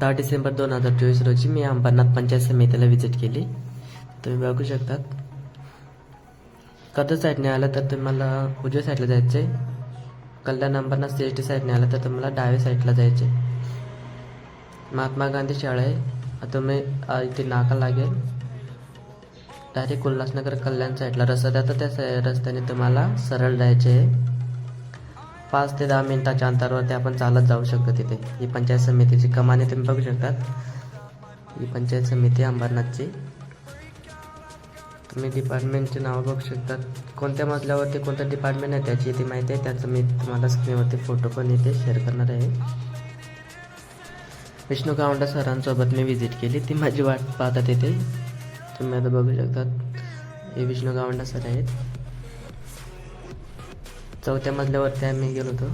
दहा डिसेंबर दोन हजार चोवीस रोजी मी अंबरनाथ पंचायत समितीला व्हिजिट केली. तुम्ही बघू शकतात कर्जत साईडने आलं तर तुम्हाला उजव्या साईडला जायचं आहे Kalyan Ambernath C S T साईडने आलं तर तुम्हाला डाव्या साईडला जायचे महात्मा गांधी शाळा आहे. तुम्ही इथे नाका लागेल. डायरेक्ट उल्हासनगर कल्याण साईडला रस्ता तर त्या सा- रस्त्याने तुम्हाला सरळ जायचे आहे पाच ते दहा मिनिटाच्या अंतरावरती आपण चालत जाऊ शकतो तिथे. ही पंचायत समितीची कमाने तुम्ही बघू शकतात. ही पंचायत समिती अंबरनाथची. तुम्ही डिपार्टमेंटचे नाव बघू शकतात. कोणत्या मजल्यावरती कोणतं डिपार्टमेंट आहे त्याची ती माहिती आहे. त्याचं मी तुम्हाला स्क्रीनवरती फोटो पण इथे शेअर करणार आहे. विष्णू गावंडा सरांसोबत मी व्हिजिट केली. ती माझी वाट पाहतात इथे. तुम्ही आता बघू शकतात. हे विष्णू गावंडा सर आहेत. चौथ्या मजल्यावरती आम्ही गेलो होतो.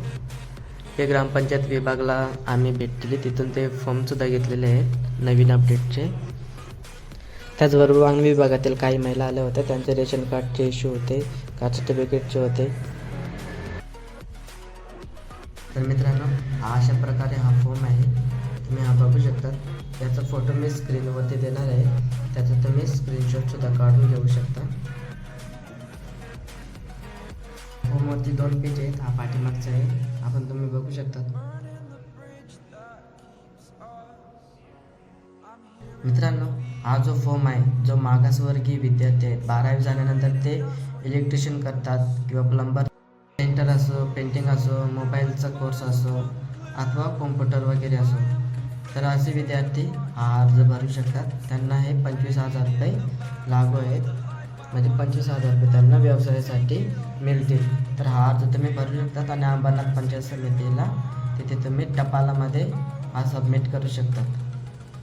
हे ग्रामपंचायत विभागला आम्ही भेट दिली तिथून ते फॉर्मसुद्धा घेतलेले आहेत नवीन अपडेटचे त्याचबरोबर वन विभागातील काही महिला आल्या होत्या. त्यांचे रेशन कार्डचे इश्यू होते कास्ट सर्टिफिकेटचे होते. तर मित्रांनो हा अशा प्रकारे हा फॉर्म आहे. तुम्ही हा बघू शकता. त्याचा फोटो मी स्क्रीनवरती देणार आहे. त्याचा तुम्ही स्क्रीनशॉटसुद्धा काढून घेऊ शकता. फॉर्मवरती दोन पेज आहेत हा पाठीमागचा आहे. आपण तुम्ही बघू शकता मित्रांनो हा जो फॉर्म आहे जो मागासवर्गीय विद्यार्थी आहेत बारावी झाल्यानंतर ते इलेक्ट्रिशियन करतात किंवा प्लंबर पेंटर असो पेंटिंग असो मोबाईलचा कोर्स असो अथवा कॉम्प्युटर वगैरे असो. तर असे विद्यार्थी हा अर्ज भरू शकतात. त्यांना हे पंचवीस हजार रुपये लागू आहेत. म्हणजे पंचवीस हजार रुपये त्यांना व्यवसायासाठी मिळतील. तर हा अर्ज तुम्ही भरू शकतात आणि अंबरनाथ पंचायत समितीला तिथे तुम्ही टपालामध्ये हा सबमिट करू शकतात.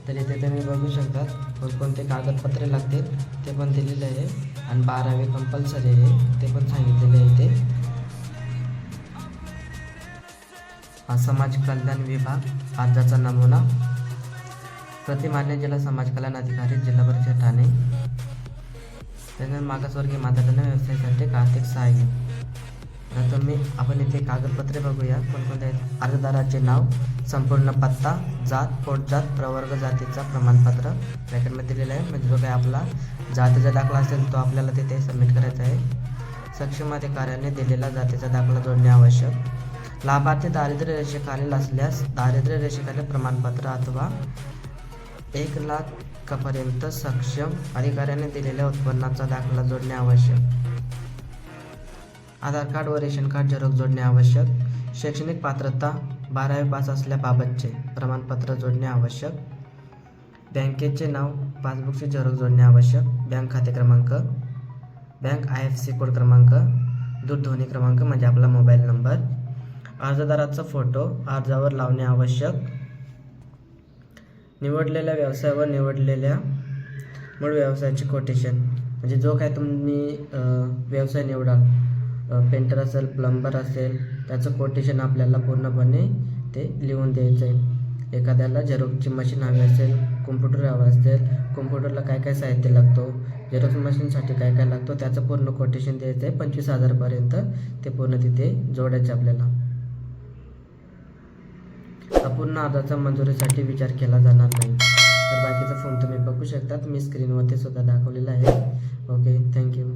तर इथे तुम्ही बघू शकतात कोणकोणते कागदपत्रे लागतील ते पण दिलेलं आहे. आणि बारावी कंपल्सरी आहे ते पण सांगितलेले आहे इथे. हा समाज कल्याण विभाग अर्जाचा नमुना. प्रतिमान्य जिल्हा समाज कल्याण अधिकारी जिल्हा परिषद ठाणे. त्यानंतर मागासवर्गीय मातांना व्यवसायासाठी आर्थिक सहाय्य. तर तुम्ही आपण इथे कागदपत्रे बघूया. कोणकोणत्या आहेत? अर्जदाराचे नाव संपूर्ण पत्ता जात पोटजात प्रवर्ग जातीचा प्रमाणपत्र. ब्रॅकेटमध्ये दिलेलं आहे. म्हणजे जो काही आपला जातीचा दाखला असेल तो आपल्याला तिथे सबमिट करायचा आहे. सक्षम अधिकाऱ्याने दिलेला जातीचा दाखला जोडणे आवश्यक. लाभार्थी दारिद्र्य रेषेखालील असल्यास दारिद्र्य रेषेखालील प्रमाणपत्र अथवा एक लाख पर्यंत सक्षम अधिकाऱ्याने दिलेल्या उत्पन्नाचा दाखला जोडणे आवश्यक. आधार कार्ड व रेशन कार्ड झेरॉक्स जोडणे आवश्यक. शैक्षणिक पात्रता बारावी पास असल्याबाबतचे प्रमाणपत्र जोडणे आवश्यक. बँकेचे नाव पासबुकचे झेरॉक्स जोडणे आवश्यक. बँक खाते क्रमांक bank I F C code क्रमांक दूरध्वनी क्रमांक म्हणजे आपला मोबाईल नंबर. अर्जदाराचा फोटो अर्जावर लावणे आवश्यक. निवडलेल्या व्यवसाय व निवडलेल्या मूळ व्यवसायाचे कोटेशन म्हणजे जो काय तुम्ही व्यवसाय निवडाल पेंटर असेल प्लंबर असेल त्याचं कोटेशन आपल्याला पूर्णपणे ते लिहून द्यायचं आहे. एखाद्याला झेरॉक्सची मशीन हवी असेल कॉम्प्युटर हवं असेल कॉम्प्युटरला काय काय साहित्य लागतो झेरॉक्स मशीनसाठी काय काय लागतो त्याचं पूर्ण कोटेशन द्यायचं आहे. पंचवीस हजारपर्यंत ते पूर्ण तिथे जोडायचं आपल्याला. अपूर्ण अर्जाचा मंजुरीसाठी विचार केला जाणार नाही. तर बाकीचा फॉर्म तुम्ही बघू शकतात. मी स्क्रीनवरती सुद्धा दाखवलेला आहे. Okay thank you